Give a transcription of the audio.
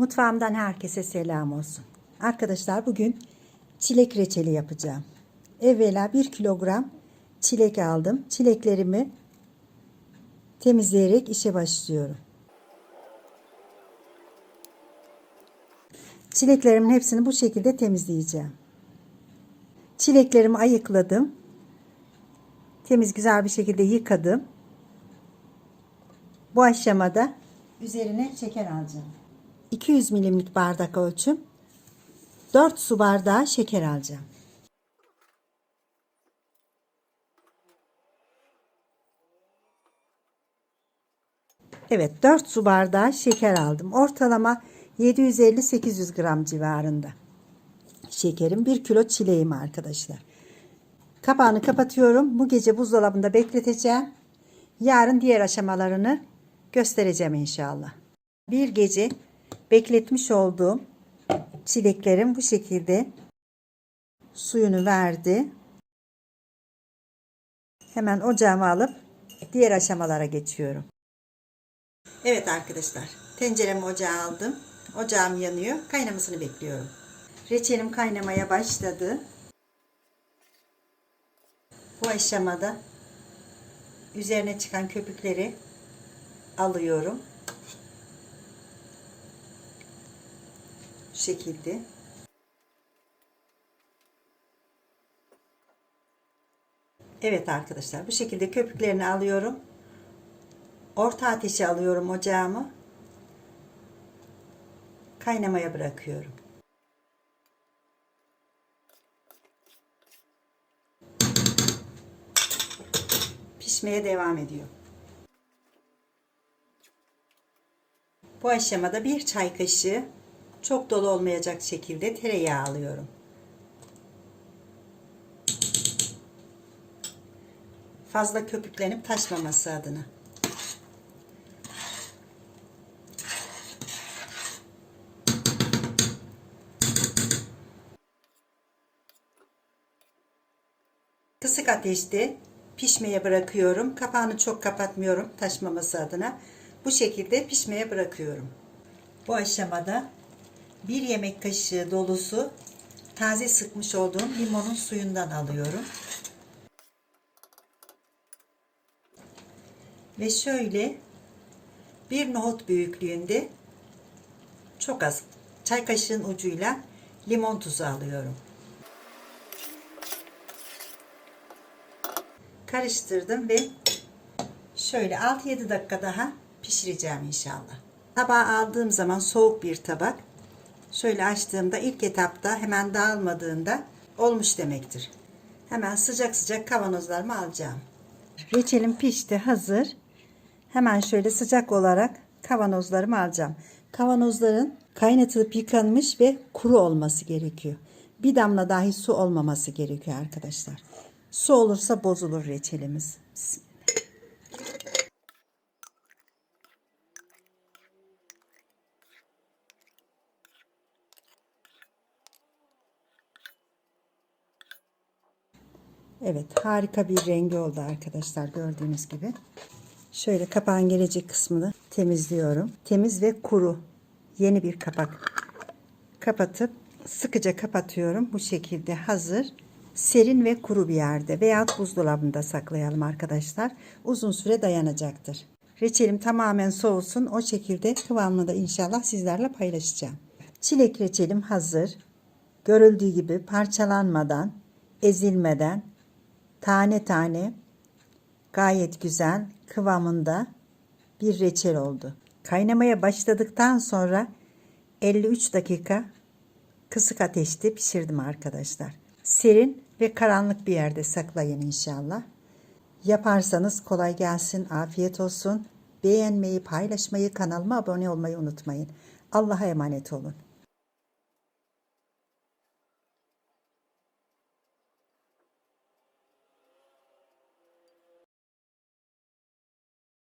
Mutfağımdan herkese selam olsun. Arkadaşlar bugün çilek reçeli yapacağım. Evvela 1 kilogram çilek aldım. Çileklerimi temizleyerek işe başlıyorum. Çileklerimin hepsini bu şekilde temizleyeceğim. Çileklerimi ayıkladım. Temiz güzel bir şekilde yıkadım. Bu aşamada üzerine şeker alacağım. 200 milimlik bardak ölçüm. 4 su bardağı şeker alacağım. Evet 4 su bardağı şeker aldım. Ortalama 750-800 gram civarında. Şekerim 1 kilo çileğim arkadaşlar. Kapağını kapatıyorum. Bu gece buzdolabında bekleteceğim. Yarın diğer aşamalarını göstereceğim inşallah. Bir gece bekletmiş olduğum çileklerim bu şekilde suyunu verdi. Hemen ocağıma alıp diğer aşamalara geçiyorum. Evet arkadaşlar tenceremi ocağa aldım. Ocağım yanıyor. Kaynamasını bekliyorum. Reçelim kaynamaya başladı. Bu aşamada üzerine çıkan köpükleri alıyorum. Şekilde. Evet arkadaşlar bu şekilde köpüklerini alıyorum. Orta ateşe alıyorum ocağımı. Kaynamaya bırakıyorum. Pişmeye devam ediyor. Bu aşamada bir çay kaşığı çok dolu olmayacak şekilde tereyağı alıyorum. Fazla köpüklenip taşmaması adına. Kısık ateşte pişmeye bırakıyorum. Kapağını çok kapatmıyorum taşmaması adına. Bu şekilde pişmeye bırakıyorum. Bu aşamada bir yemek kaşığı dolusu taze sıkmış olduğum limonun suyundan alıyorum. Ve şöyle bir nohut büyüklüğünde çok az çay kaşığın ucuyla limon tuzu alıyorum. Karıştırdım ve şöyle 6-7 dakika daha pişireceğim inşallah. Tabağa aldığım zaman soğuk bir tabak. Şöyle açtığımda ilk etapta hemen dağılmadığında olmuş demektir. Hemen sıcak sıcak kavanozlarımı alacağım. Reçelim pişti hazır. Hemen şöyle sıcak olarak kavanozlarımı alacağım. Kavanozların kaynatılıp yıkanmış ve kuru olması gerekiyor. Bir damla dahi su olmaması gerekiyor arkadaşlar. Su olursa bozulur reçelimiz. Evet harika bir rengi oldu arkadaşlar gördüğünüz gibi. Şöyle kapağın gelecek kısmını temizliyorum. Temiz ve kuru yeni bir kapak kapatıp sıkıca kapatıyorum. Bu şekilde hazır. Serin ve kuru bir yerde veya buzdolabında saklayalım arkadaşlar. Uzun süre dayanacaktır. Reçelim tamamen soğusun. O şekilde kıvamını da inşallah sizlerle paylaşacağım. Çilek reçelim hazır. Görüldüğü gibi parçalanmadan, ezilmeden tane tane gayet güzel kıvamında bir reçel oldu. Kaynamaya başladıktan sonra 53 dakika kısık ateşte pişirdim arkadaşlar. Serin ve karanlık bir yerde saklayın inşallah. Yaparsanız kolay gelsin, afiyet olsun. Beğenmeyi, paylaşmayı, kanalıma abone olmayı unutmayın. Allah'a emanet olun.